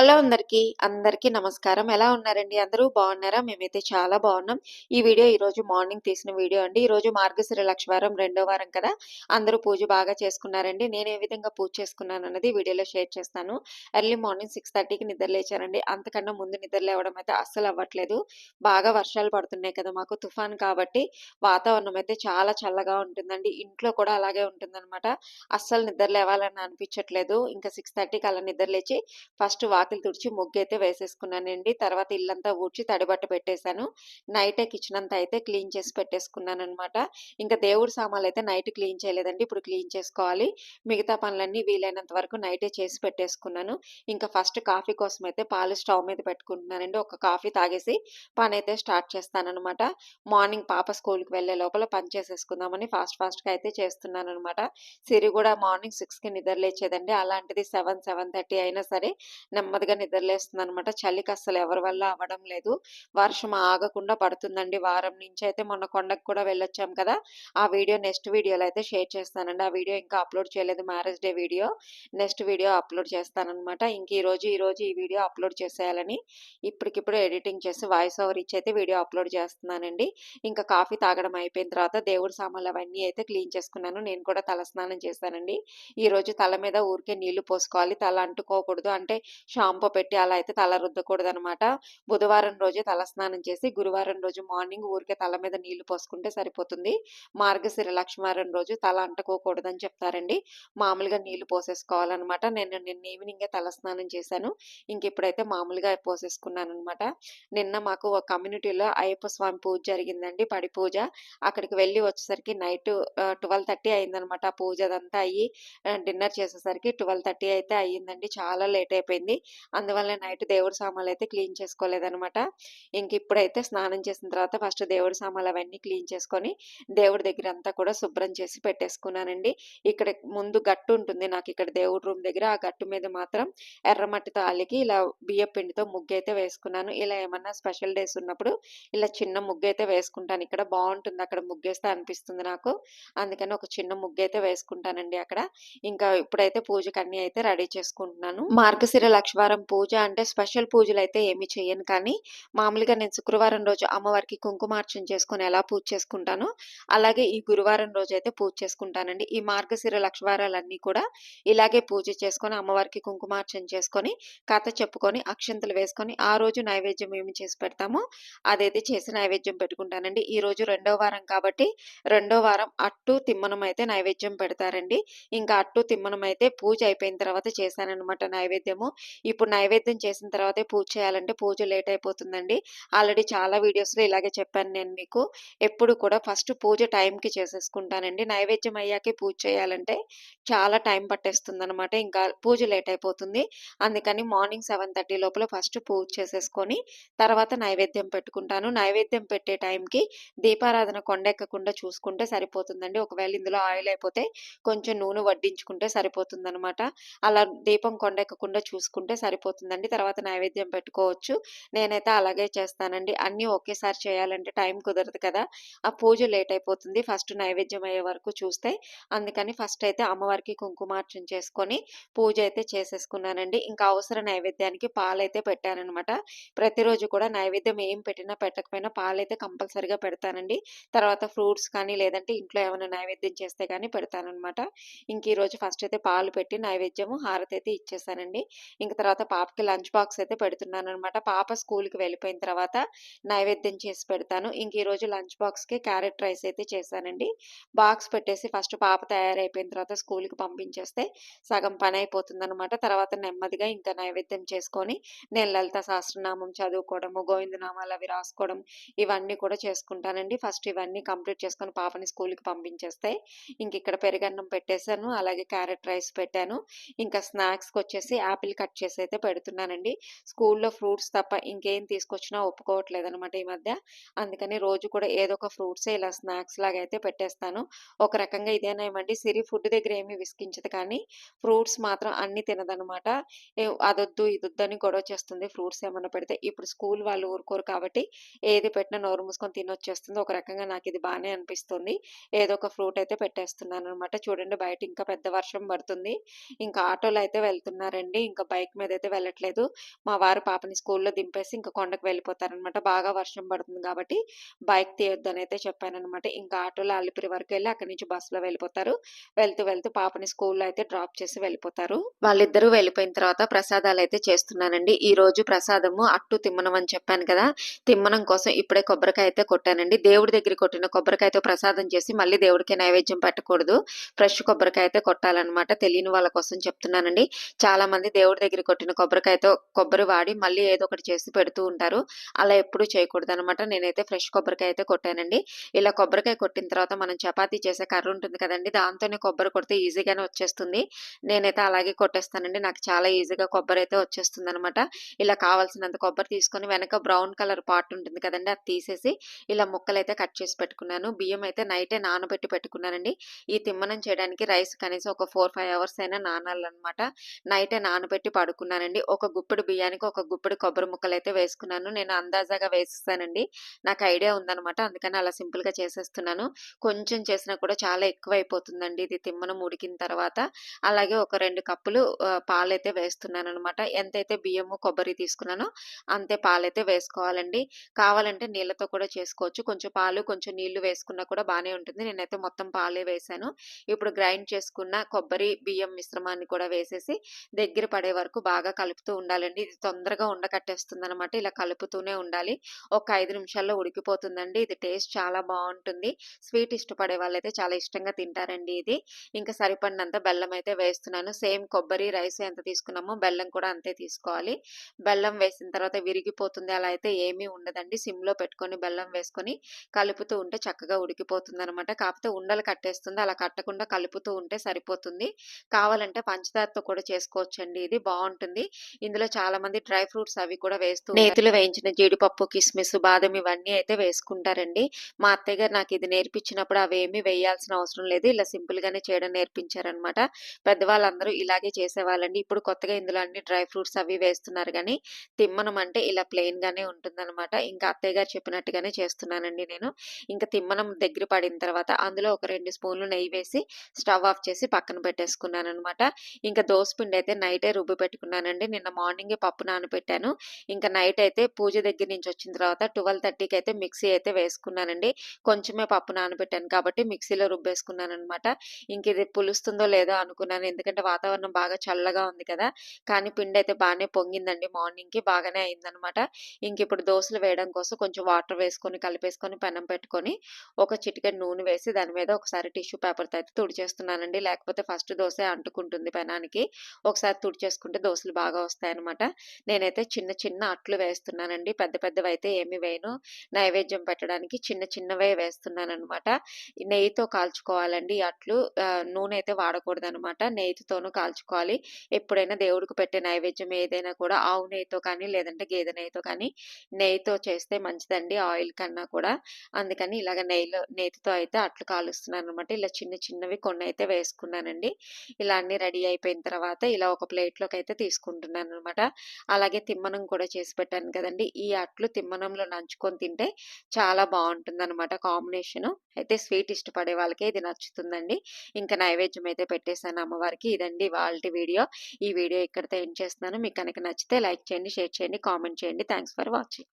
Hello అందరికీ అందరికీ నమస్కారం. ఎలా ఉన్నారండి? అందరూ బాగున్నారా? మేమైతే చాలా బాగున్నాం. ఈ వీడియో ఈరోజు మార్నింగ్ తీసిన వీడియో అండి. ఈరోజు మార్గశిర లక్షవారం రెండో వారం కదా. అందరూ పూజ బాగా చేసుకున్నారండి. నేను ఏ విధంగా పూజ చేసుకున్నాను అన్నది వీడియోలో షేర్ చేస్తాను. ఎర్లీ మార్నింగ్ సిక్స్ థర్టీకి నిద్రలేచారండి అంతకన్నా ముందు నిద్రలేవడం అయితే అస్సలు అవ్వట్లేదు. బాగా వర్షాలు పడుతున్నాయి కదా మాకు. తుఫాన్ కాబట్టి వాతావరణం అయితే చాలా చల్లగా ఉంటుందండి. ఇంట్లో కూడా అలాగే ఉంటుందన్నమాట. అస్సలు నిద్రలేవాలని అనిపించట్లేదు. ఇంకా సిక్స్ థర్టీకి అలా నిద్రలేచి ఫస్ట్ వాక్ వాకిలి తుడిచి ముగ్గైతే వేసేసుకున్నానండి. తర్వాత ఇల్లంతా ఊడ్చి తడిబట్ట పెట్టేశాను. నైటే కిచెన్ అంతా అయితే క్లీన్ చేసి పెట్టేసుకున్నాను అనమాట ఇంకా దేవుడి సామాన్లు అయితే నైట్ క్లీన్ చేయలేదండి. ఇప్పుడు క్లీన్ చేసుకోవాలి. మిగతా పనులన్నీ వీలైనంత వరకు నైటే చేసి పెట్టేసుకున్నాను. ఇంకా ఫస్ట్ కాఫీ కోసం అయితే పాలు స్టవ్ మీద పెట్టుకుంటున్నానండి. ఒక కాఫీ తాగేసి పని అయితే స్టార్ట్ చేస్తానమాట మార్నింగ్ పాప స్కూల్కి వెళ్ళే లోపల పని చేసేసుకుందామని ఫాస్ట్ ఫాస్ట్గా అయితే చేస్తున్నాను అనమాట సిరి కూడా మార్నింగ్ సిక్స్కి నిద్ర లేచేదండి. అలాంటిది సెవెన్ సెవెన్ థర్టీ అయినా సరే నెమ్మదిగా నిద్రలేస్తుంది అనమాట చలికి అస్సలు ఎవరి వల్ల అవ్వడం లేదు. వర్షం ఆగకుండా పడుతుందండి. వారం నుంచి అయితే మొన్న కొండకు కూడా వెళ్ళొచ్చాం కదా. ఆ వీడియో నెక్స్ట్ వీడియోలో అయితే షేర్ చేస్తానండి. ఆ వీడియో ఇంకా అప్లోడ్ చేయలేదు. Marriage day video. Next video upload చేస్తానమాట ఇంక ఈ రోజు ఈ రోజు ఈ వీడియో అప్లోడ్ చేసేయాలని ఇప్పటికిప్పుడు ఎడిటింగ్ చేసి వాయిస్ ఓవర్ ఇచ్చి అయితే వీడియో అప్లోడ్ చేస్తున్నానండి. ఇంకా కాఫీ తాగడం అయిపోయిన తర్వాత దేవుడి సామాన్లు అవన్నీ అయితే క్లీన్ చేసుకున్నాను. నేను కూడా తల స్నానం చేశానండి. ఈ రోజు తల మీద ఊరికే నీళ్ళు పోసుకోవాలి. తల అంటుకోకూడదు. అంటే షాంపూ పెట్టి అలా అయితే తల రుద్దకూడదు అనమాట బుధవారం రోజు తల స్నానం చేసి గురువారం రోజు మార్నింగ్ ఊరికే తల మీద నీళ్ళు పోసుకుంటే సరిపోతుంది. మార్గశిర లక్ష్మీవారం రోజు తల అంటుకోకూడదని చెప్తారండి. మామూలుగా నీళ్ళు పోసేసుకోవాలన్నమాట నేను నిన్న ఈవినింగే తల స్నానం చేశాను. ఇంక ఇప్పుడైతే మామూలుగా పోసేసుకున్నాను అనమాట నిన్న మాకు ఒక కమ్యూనిటీలో అయ్యప్ప స్వామి పూజ జరిగిందండి పడి పూజ. అక్కడికి వెళ్ళి వచ్చేసరికి నైట్ ట్వెల్వ్ థర్టీ అయిందనమాట. పూజ అదంతా అయ్యి డిన్నర్ చేసేసరికి ట్వెల్వ్ థర్టీ అయితే అయ్యిందండి. చాలా లేట్ అయిపోయింది. అందువల్ల నైట్ దేవుడి సామాన్లు అయితే క్లీన్ చేసుకోలేదనమాట ఇంక ఇప్పుడైతే స్నానం చేసిన తర్వాత ఫస్ట్ దేవుడి సామాన్లు అవన్నీ క్లీన్ చేసుకొని దేవుడి దగ్గర అంతా కూడా శుభ్రం చేసి పెట్టేసుకున్నానండి. ఇక్కడ ముందు గట్టు ఉంటుంది నాకు ఇక్కడ దేవుడి రూమ్ దగ్గర. ఆ గట్టు మీద మాత్రం ఎర్రమట్టితో అలికి ఇలా బియ్యం పిండితో ముగ్గు అయితే వేసుకున్నాను. ఇలా ఏమన్నా స్పెషల్ డేస్ ఉన్నప్పుడు ఇలా చిన్న ముగ్గు అయితే వేసుకుంటాను. ఇక్కడ బాగుంటుంది అక్కడ ముగ్గేస్తే అనిపిస్తుంది నాకు. అందుకని ఒక చిన్న ముగ్గు అయితే వేసుకుంటానండి అక్కడ. ఇంకా ఇప్పుడైతే పూజకి అన్ని అయితే రెడీ చేసుకుంటున్నాను. మార్గశిర లక్షవారం పూజ అంటే స్పెషల్ పూజలు అయితే ఏమి చేయను కానీ మామూలుగా నేను శుక్రవారం రోజు అమ్మవారికి కుంకుమార్చన చేసుకొని ఎలా పూజ చేసుకుంటాను అలాగే ఈ గురువారం రోజు అయితే పూజ చేసుకుంటానండి. ఈ మార్గశిర లక్షవారాలన్నీ కూడా ఇలాగే పూజ చేసుకొని అమ్మవారికి కుంకుమార్చన చేసుకొని కథ చెప్పుకొని అక్షంతలు వేసుకొని ఆ రోజు నైవేద్యం ఏమి చేసి పెడతామో అదైతే చేసి నైవేద్యం పెట్టుకుంటానండి. ఈ రోజు రెండో వారం కాబట్టి రెండో వారం అట్టు తిమ్మనం అయితే నైవేద్యం పెడతారండి. ఇంకా అట్టు తిమ్మనం అయితే పూజ అయిపోయిన తర్వాత చేశానన్నమాట నైవేద్యము. ఇప్పుడు నైవేద్యం చేసిన తర్వాతే పూజ చేయాలంటే పూజ లేట్ అయిపోతుందండి. ఆల్రెడీ చాలా వీడియోస్లో ఇలాగే చెప్పాను నేను మీకు. ఎప్పుడు కూడా ఫస్ట్ పూజ టైంకి చేసేసుకుంటానండి. నైవేద్యం అయ్యాకే పూజ చేయాలంటే చాలా టైం పట్టేస్తుంది అనమాట ఇంకా పూజ లేట్ అయిపోతుంది. అందుకని మార్నింగ్ సెవెన్ థర్టీ లోపల ఫస్ట్ పూజ చేసేసుకొని తర్వాత నైవేద్యం పెట్టుకుంటాను. నైవేద్యం పెట్టే టైంకి దీపారాధన కొండెక్కకుండా చూసుకుంటే సరిపోతుందండి. ఒకవేళ ఇందులో ఆయిల్ అయిపోతే కొంచెం నూనె వడ్డించుకుంటే సరిపోతుందనమాట అలా దీపం కొండెక్కకుండా చూసుకుంటే సరిపోతుందండి. తర్వాత నైవేద్యం పెట్టుకోవచ్చు. నేనైతే అలాగే చేస్తానండి. అన్నీ ఒకేసారి చేయాలంటే టైం కుదరదు కదా. ఆ పూజ లేట్ అయిపోతుంది. ఫస్ట్ నైవేద్యం అయ్యే వరకు చూస్తే అందుకని ఫస్ట్ అయితే అమ్మవారికి కుంకుమార్చన చేసుకొని పూజ అయితే చేసేసుకున్నానండి. ఇంకా అవసర నైవేద్యానికి పాలైతే పెట్టానమాట ప్రతిరోజు కూడా నైవేద్యం ఏం పెట్టినా పెట్టకపోయినా పాలైతే కంపల్సరిగా పెడతానండి. తర్వాత ఫ్రూట్స్ కానీ లేదంటే ఇంట్లో ఏమైనా నైవేద్యం చేస్తే కానీ పెడతానమాట ఇంక ఈరోజు ఫస్ట్ అయితే పాలు పెట్టి నైవేద్యము హారతి అయితే ఇచ్చేసానండి. ఇంక తర్వాత తర్వాత పాపకి లంచ్ బాక్స్ అయితే పెడుతున్నాను అనమాట పాప స్కూల్కి వెళ్ళిపోయిన తర్వాత నైవేద్యం చేసి పెడతాను. ఇంక ఈరోజు లంచ్ బాక్స్కి క్యారెట్ రైస్ అయితే చేశానండి. బాక్స్ పెట్టేసి ఫస్ట్ పాప తయారైపోయిన తర్వాత స్కూల్కి పంపించేస్తే సగం పని అయిపోతుంది అనమాట తర్వాత నెమ్మదిగా ఇంకా నైవేద్యం చేసుకొని నేను లలిత సహస్రనామం చదువుకోవడము గోవిందనామాలు అవి రాసుకోవడం ఇవన్నీ కూడా చేసుకుంటానండి. ఫస్ట్ ఇవన్నీ కంప్లీట్ చేసుకొని పాపని స్కూల్కి పంపించేస్తే ఇంక ఇక్కడ పెరుగన్నం పెట్టేశాను. అలాగే క్యారెట్ రైస్ పెట్టాను. ఇంకా స్నాక్స్కి వచ్చేసి యాపిల్ కట్ చేసి అయితే పెడుతున్నానండి. స్కూల్లో ఫ్రూట్స్ తప్ప ఇంకేం తీసుకొచ్చినా ఒప్పుకోవట్లేదు అనమాట ఈ మధ్య. అందుకని రోజు కూడా ఏదో ఒక ఫ్రూట్సే ఇలా స్నాక్స్ లాగా అయితే పెట్టేస్తాను. ఒక రకంగా ఇదేనేమండి సిరి ఫుడ్ దగ్గర ఏమి విసిగించదు కానీ ఫ్రూట్స్ మాత్రం అన్ని తినదనమాట అదొద్దు ఇదొద్దు అని గొడవ చేస్తుంది ఫ్రూట్స్ ఏమన్నా పెడితే. ఇప్పుడు స్కూల్ వాళ్ళు ఊరుకోరు కాబట్టి ఏది పెట్టినా నోరు మూసుకొని తినొచ్చేస్తుంది. ఒక రకంగా నాకు ఇది బాగానే అనిపిస్తుంది. ఏదో ఒక ఫ్రూట్ అయితే పెట్టేస్తున్నాను అనమాట చూడండి బయట ఇంకా పెద్ద వర్షం పడుతుంది. ఇంకా ఆటోలు అయితే వెళ్తున్నారండి. ఇంకా బైక్ మీద అయితే వెళ్ళట్లేదు. మా వారు పాపని స్కూల్‌లో దింపేసి ఇంకా కొండకు వెళ్ళిపోతారనమాట. బాగా వర్షం పడుతుంది కాబట్టి బైక్ తీయొద్దని అయితే చెప్పానమాట ఇంకా ఆటోలో అలిపిరి వెళ్ళి అక్కడి నుంచి బస్సులో వెళ్ళిపోతారు. వెళ్తూ వెళ్తూ పాపని స్కూల్‌లో అయితే డ్రాప్ చేసి వెళ్ళిపోతారు. వాళ్ళిద్దరూ వెళ్ళిపోయిన తర్వాత ప్రసాదాలు అయితే చేస్తున్నానండి. ఈ రోజు ప్రసాదము అట్టు తిమ్మనం అని చెప్పాను కదా! తిమ్మనం కోసం ఇప్పుడే కొబ్బరికాయ అయితే కొట్టానండి. దేవుడి దగ్గర కొట్టిన కొబ్బరికాయతో ప్రసాదం చేసి మళ్ళీ దేవుడికి నైవేద్యం పెట్టకూడదు. ఫ్రెష్ కొబ్బరికాయ అయితే కొట్టాలన్నమాట తెలియని వాళ్ళ కోసం చెప్తున్నానండి. చాలా మంది దేవుడి దగ్గర కొట్టిన కొబ్బరికాయతో కొబ్బరి వాడి మళ్ళీ ఏదో ఒకటి చేసి పెడుతూ ఉంటారు. అలా ఎప్పుడు చేయకూడదు అనమాట నేనైతే ఫ్రెష్ కొబ్బరికాయ అయితే కొట్టానండి. ఇలా కొబ్బరికాయ కొట్టిన తర్వాత మనం చపాతీ చేసే కర్ర ఉంటుంది కదండి దాంతోనే కొబ్బరి కొడితే ఈజీగానే వచ్చేస్తుంది. నేనైతే అలాగే కొట్టేస్తానండి. నాకు చాలా ఈజీగా కొబ్బరి అయితే వచ్చేస్తుంది అనమాట ఇలా కావాల్సినంత కొబ్బరి తీసుకొని వెనక బ్రౌన్ కలర్ పార్ట్ ఉంటుంది కదండి అది తీసేసి ఇలా ముక్కలైతే కట్ చేసి పెట్టుకున్నాను. బియ్యం అయితే నైటే నానబెట్టి పెట్టుకున్నానండి. ఈ తిమ్మనం చేయడానికి రైస్ కనీసం ఒక 4, 5 అవర్స్ అయినా నానాలన్నమాట నైటే నానబెట్టి పడుకున్నానండి. ఒక గుప్పెడు బియ్యానికి ఒక గుప్పెడు కొబ్బరి ముక్కలైతే వేసుకున్నాను. నేను అందాజాగా వేసేసానండి. నాకు ఐడియా ఉందనమాట. అందుకని అలా సింపుల్‌గా చేసేస్తున్నాను. కొంచెం చేసినా కూడా చాలా ఎక్కువ అయిపోతుందండి ఇది తిమ్మన ఉడికిన తర్వాత. అలాగే ఒక రెండు కప్పులు పాలైతే వేస్తున్నాను అనమాట ఎంతైతే బియ్యము, కొబ్బరి తీసుకున్నానో అంతే పాలైతే వేసుకోవాలండి. కావాలంటే నీళ్ళతో కూడా చేసుకోవచ్చు. కొంచెం పాలు, కొంచెం నీళ్ళు వేసుకున్నా కూడా బాగానే ఉంటుంది. నేనైతే మొత్తం పాలే వేశాను. ఇప్పుడు గ్రైండ్ చేసుకున్న కొబ్బరి, బియ్యం మిశ్రమాన్ని కూడా వేసేసి దగ్గర పడే వరకు బాగా కలుపుతూ ఉండాలండి. ఇది తొందరగా ఉండకట్టేస్తుందనమాట. ఇలా కలుపుతూనే ఉండాలి. ఒక ఐదు నిమిషాల్లో ఉడికిపోతుందండి. ఇది టేస్ట్ చాలా బాగుంటుంది స్వీట్ ఇష్టపడే వాళ్ళైతే చాలా ఇష్టంగా తింటారండి ఇది. ఇంకా సరిపడినంత బెల్లం అయితే వేస్తున్నాను. సేమ్ కొబ్బరి, రైస్ ఎంత తీసుకున్నామో బెల్లం కూడా అంతే తీసుకోవాలి. బెల్లం వేసిన తర్వాత విరిగిపోతుంది అలా అయితే ఏమీ ఉండదండి. సిమ్‌లో పెట్టుకొని బెల్లం వేసుకొని కలుపుతూ ఉంటే చక్కగా ఉడికిపోతుందనమాట. కాకపోతే ఉండలు కట్టేస్తుంది. అలా కట్టకుండా కలుపుతూ ఉంటే సరిపోతుంది. కావాలంటే పంచదారతో కూడా చేసుకోవచ్చండి ఇది బాగుంటుంది బావుంటుంది. ఇందులో చాలా మంది డ్రై ఫ్రూట్స్ అవి కూడా వేస్తూ ఉంటారు. నేతిలో వేయించిన జీడిపప్పు, కిస్మిస్, బాదం ఇవన్నీ అయితే వేసుకుంటారండి. మా అత్తయ్య గారు నాకు ఇది నేర్పించినప్పుడు అవేమి వేయాల్సిన అవసరం లేదు. ఇలా సింపుల్ గానే చేయడం నేర్పించారనమాట. పెద్దవాళ్ళందరూ ఇలాగే చేసేవాళ్ళండి. ఇప్పుడు కొత్తగా ఇందులో అన్ని డ్రై ఫ్రూట్స్ అవి వేస్తున్నారు కానీ తిమ్మనం అంటే ఇలా ప్లెయిన్‌గానే ఉంటుందన్నమాట ఇంకా అత్తయ్య గారు చెప్పినట్టుగానే చేస్తున్నానండి నేను. ఇంకా తిమ్మనం దగ్గర పడిన తర్వాత అందులో ఒక రెండు స్పూన్లు నెయ్యి వేసి స్టవ్ ఆఫ్ చేసి పక్కన పెట్టేసుకున్నాను అనమాట ఇంకా దోసపిండి అయితే నైటే రుబ్బి ఉన్నానండి నిన్న మార్నింగే పప్పు నానబెట్టాను. ఇంకా నైట్ అయితే పూజ దగ్గర నుంచి వచ్చిన తర్వాత 12:30కి అయితే మిక్సీ అయితే వేసుకున్నానండి. కొంచెమే పప్పు నానబెట్టాను కాబట్టి మిక్సీలో రుబ్బేసుకున్నాను అనమాట ఇంక ఇది పులుస్తుందో లేదో అనుకున్నాను. ఎందుకంటే వాతావరణం బాగా చల్లగా ఉంది కదా! కానీ పిండి అయితే బాగానే పొంగిందండి మార్నింగ్‌కి. బాగానే అయిందనమాట. ఇంకిప్పుడు దోశలు వేయడం కోసం కొంచెం వాటర్ వేసుకొని, కలిపేసుకొని, పెనం పెట్టుకొని, ఒక చిటికెడ్ నూనె వేసి దాని మీద ఒకసారి టిష్యూ పేపర్‌తో అయితే తుడిచేస్తున్నానండి. లేకపోతే ఫస్ట్ దోశ అంటుకుంటుంది పెనానికి. ఒకసారి తుడిచేసుకుంటే దోసలు బాగా వస్తాయన్నమాట నేనైతే చిన్న చిన్న అట్లు వేస్తున్నానండి. పెద్ద పెద్దవి అయితే ఏమి వేయను. నైవేద్యం పెట్టడానికి చిన్న చిన్నవే వేస్తున్నాననమాట. నెయ్యితో కాల్చుకోవాలండి ఈ అట్లు. నూనె అయితే వాడకూడదు అనమాట నెయ్యితోనూ కాల్చుకోవాలి. ఎప్పుడైనా దేవుడికి పెట్టే నైవేద్యం ఏదైనా కూడా ఆవు నెయ్యితో కానీ, లేదంటే గేదె నెయ్యితో కానీ, నెయ్యితో చేస్తే మంచిదండి ఆయిల్ కన్నా కూడా. అందుకని ఇలాగ నెయ్యిలో నేతితో అయితే అట్లు కాలుస్తున్నాను అనమాట ఇలా చిన్న చిన్నవి కొన్ని అయితే వేసుకున్నానండి. ఇలా అన్ని రెడీ అయిపోయిన తర్వాత ఇలా ఒక ప్లేట్‌లోకి అయితే తీసుకుంటున్నాను అనమాట అలాగే తిమ్మనం కూడా చేసి పెట్టాను కదండి ఈ అట్లు తిమ్మనంలో నంచుకొని తింటే చాలా బాగుంటుంది అనమాట కాంబినేషను. అయితే స్వీట్ ఇష్టపడే వాళ్ళకి ఇది నచ్చుతుందండి. ఇంకా నైవేద్యం అయితే పెట్టేసాను అమ్మవారికి. ఇదండి ఇవాల్టి వీడియో. ఈ వీడియో ఇక్కడితో ఎండ్ చేస్తున్నాను. మీకు కనుక నచ్చితే లైక్ చేయండి, షేర్ చేయండి, కామెంట్ చేయండి. Thanks for watching.